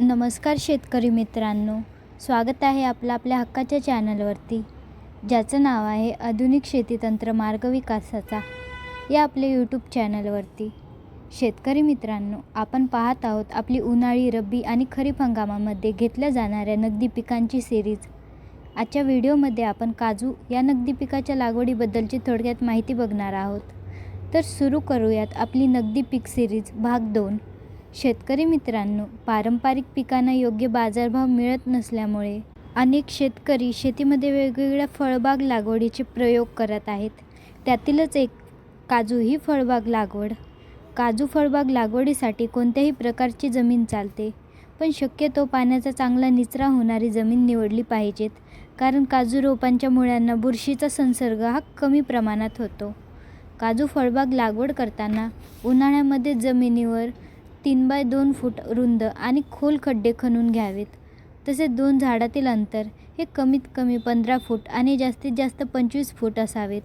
नमस्कार शेतकरी मित्रांनो. स्वागत आहे आपलं आपल्या हक्काच्या चॅनलवरती. ज्याचं नाव आहे आधुनिक शेतीतंत्र मार्ग विकासाचा. या आपल्या यूट्यूब चॅनलवरती. शेतकरी मित्रांनो आपण पाहत आहोत आपली उन्हाळी रब्बी आणि खरीप हंगामामध्ये घेतल्या जाणाऱ्या नगदी पिकांची सिरीज आजच्या व्हिडिओमध्ये आपण काजू या नगदी पिकाच्या लागवडीबद्दलची थोडक्यात माहिती बघणार आहोत. तर सुरू करूयात आपली नगदी पीक सिरीज भाग दोन. शेतकरी मित्रांनो पारंपरिक पिकांना योग्य बाजारभाव मिळत नसल्यामुळे अनेक शेतकरी शेतीमध्ये वेगवेगळ्या फळबाग लागवडीचे प्रयोग करत आहेत. त्यातीलच एक काजू ही फळबाग लागवड. काजू फळबाग लागवडीसाठी कोणत्याही प्रकारची जमीन चालते पण शक्यतो पाण्याचा चांगला निचरा होणारी जमीन निवडली पाहिजेत कारण काजू रोपांच्या मुळ्यांना बुरशीचा संसर्ग हा कमी प्रमाणात होतो. काजू फळबाग लागवड करताना उन्हाळ्यामध्ये जमिनीवर तीन बाय दोन फूट रुंद आणि खोल खड्डे खणून घ्यावेत. तसेच दोन झाडातील अंतर हे कमीत कमी पंधरा फूट आणि जास्तीत जास्त पंचवीस फूट असावेत.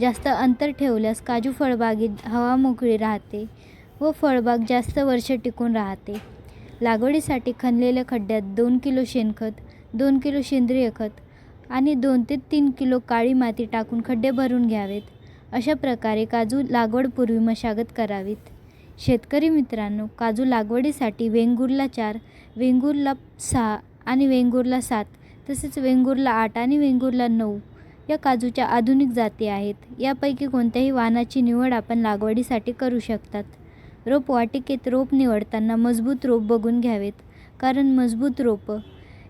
जास्त अंतर ठेवल्यास काजू फळबागेत हवा मोकळी राहते व फळबाग जास्त वर्ष टिकून राहते. लागवडीसाठी खणलेल्या खड्ड्यात दोन किलो शेणखत दोन किलो सेंद्रिय खत आणि दोन ते तीन किलो काळी माती टाकून खड्डे भरून घ्यावेत. अशा प्रकारे काजू लागवडपूर्वी मशागत करावीत. शेतकरी मित्रांनो काजू लागवडीसाठी वेंगुर्ला चार वेंगुर्ला सहा आणि वेंगुर्ला सात तसेच वेंगुर्ला आठ आणि वेंगुर्ला नऊ या काजूच्या आधुनिक जाती आहेत. यापैकी कोणत्याही वाहनाची निवड आपण लागवडीसाठी करू शकतात. रोप वाटिकेत रोप निवडताना मजबूत रोप बघून घ्यावेत कारण मजबूत रोपं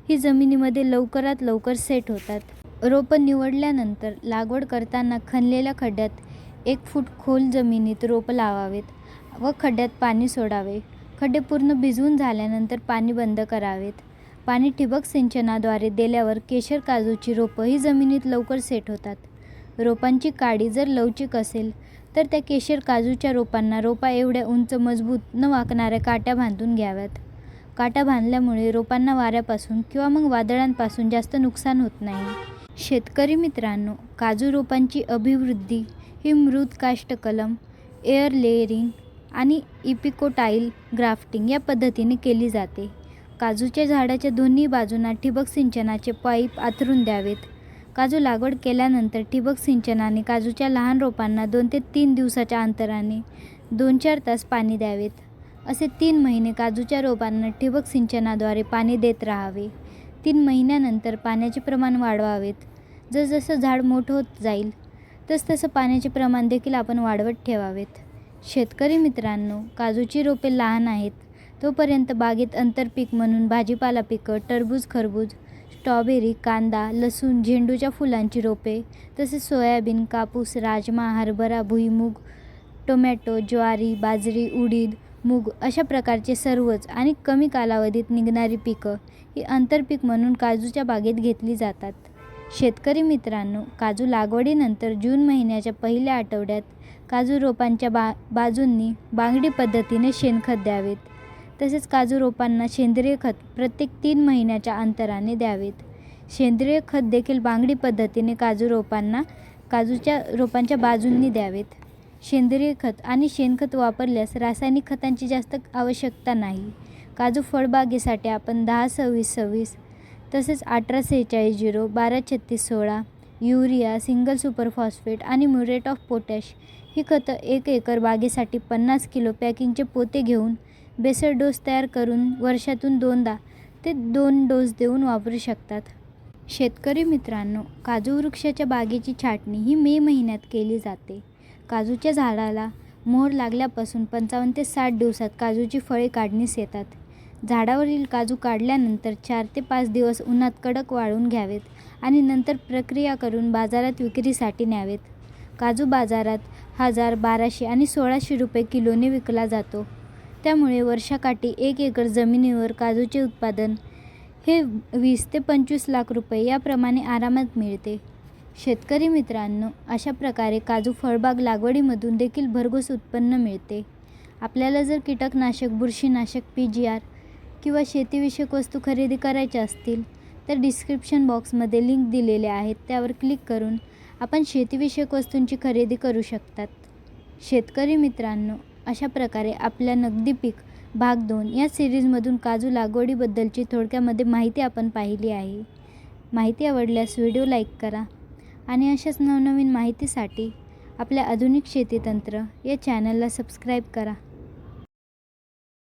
ही जमिनीमध्ये लवकरात लवकर सेट होतात. रोपं निवडल्यानंतर लागवड करताना खणलेल्या खड्ड्यात एक फूट खोल जमिनीत रोपं लावावेत. व खड्ड्यात पाणी सोडावे. खड्डे पूर्ण भिजवून झाल्यानंतर पाणी बंद करावेत. पाणी ठिबक सिंचनाद्वारे दिल्यावर केशर काजूची रोपं ही जमिनीत लवकर सेट होतात. रोपांची काडी जर लवचिक असेल तर त्या केशर काजूच्या रोपांना रोपा एवढ्या उंच मजबूत न वाकणाऱ्या काट्या बांधून घ्याव्यात. काट्या बांधल्यामुळे रोपांना वाऱ्यापासून किंवा मग वादळांपासून जास्त नुकसान होत नाही. शेतकरी मित्रांनो काजू रोपांची अभिवृद्धी ही मृद काष्ट कलम एअर लेअरिंग आणि इपिकोटाईल ग्राफ्टिंग या पद्धतीने केली जाते. काजूच्या झाडाच्या दोन्ही बाजूंना ठिबक सिंचनाचे पाईप आथरून द्यावेत. काजू लागवड केल्यानंतर ठिबक सिंचनाने काजूच्या लहान रोपांना दोन ते तीन दिवसाच्या अंतराने दोन चार तास पाणी द्यावेत. असे तीन महिने काजूच्या रोपांना ठिबक सिंचनाद्वारे पाणी देत राहावे. तीन महिन्यानंतर पाण्याचे प्रमाण वाढवावेत. जसजसं झाड मोठं होत जाईल तसतसं पाण्याचे प्रमाण देखील आपण वाढवत ठेवावेत. शेतकरी मित्रांनो काजूची रोपे लहान आहेत. तोपर्यंत बागेत आंतरपीक म्हणून भाजीपाला पिकं टरबूज खरबूज स्ट्रॉबेरी कांदा लसूण झेंडूच्या फुलांची रोपे तसेच सोयाबीन कापूस राजमा हरभरा भुईमूग टोमॅटो ज्वारी बाजरी उडीद मूग अशा प्रकारचे सर्वच आणि कमी कालावधीत निघणारी पिकं ही आंतरपीक म्हणून काजूच्या बागेत घेतली जातात. शेतकरी मित्रांनो काजू लागवडीनंतर जून महिन्याच्या पहिल्या आठवड्यात काजू रोपांच्या बा बाजूंनी बांगडी पद्धतीने शेणखत द्यावेत. तसेच काजू रोपांना सेंद्रिय खत प्रत्येक तीन महिन्याच्या अंतराने द्यावेत. सेंद्रिय खत देखील बांगडी पद्धतीने काजू रोपांना काजूच्या रोपांच्या बाजूंनी द्यावेत. सेंद्रिय खत आणि शेणखत वापरल्यास रासायनिक खतांची जास्त आवश्यकता नाही. काजू फळबागेसाठी आपण दहा सव्वीस सव्वीस तसेच अठरा सेहेचाळीस झिरो बारा छत्तीस सोळा युरिया सिंगल सुपर फॉस्फेट आणि म्युरेट ऑफ पोटॅश ही खतं एक एकर बागेसाठी पन्नास किलो पॅकिंगचे पोते घेऊन बेसर डोस तयार करून वर्षातून दोनदा ते दोन डोस देऊन वापरू शकतात. शेतकरी मित्रांनो काजू वृक्षाच्या बागेची छाटणी ही मे महिन्यात केली जाते. काजूच्या झाडाला मोहर लागल्यापासून पंचावन्न ते साठ दिवसात काजूची फळे काढणीस येतात. झाडावरील काजू काढल्यानंतर चार ते पाच दिवस उन्हात कडक वाळून घ्यावेत आणि नंतर प्रक्रिया करून बाजारात विक्रीसाठी न्यावेत. काजू बाजारात हजार बाराशे आणि सोळाशे रुपये किलोने विकला जातो. त्यामुळे वर्षाकाठी एक एकर जमिनीवर काजूचे उत्पादन हे वीस ते पंचवीस लाख रुपये याप्रमाणे आरामात मिळते. शेतकरी मित्रांनो अशा प्रकारे काजू फळबाग लागवडीमधून देखील भरघोस उत्पन्न मिळते. आपल्याला जर कीटकनाशक बुरशीनाशक पी जी आर किंवा शेतीविषयक वस्तू खरेदी करायच्या असतील तर डिस्क्रिप्शन बॉक्समध्ये लिंक दिलेले आहेत. त्यावर क्लिक करून आपण शेतीविषयक वस्तूंची खरेदी करू शकतात. शेतकरी मित्रांनो अशा प्रकारे आपल्या नगदी पीक भाग दोन या सिरीजमधून काजू लागवडीबद्दलची थोडक्यामध्ये माहिती आपण पाहिली आहे. माहिती आवडल्यास व्हिडिओ लाईक करा आणि अशाच नवनवीन माहितीसाठी आपल्या आधुनिक शेतीतंत्र या चॅनलला सबस्क्राईब करा.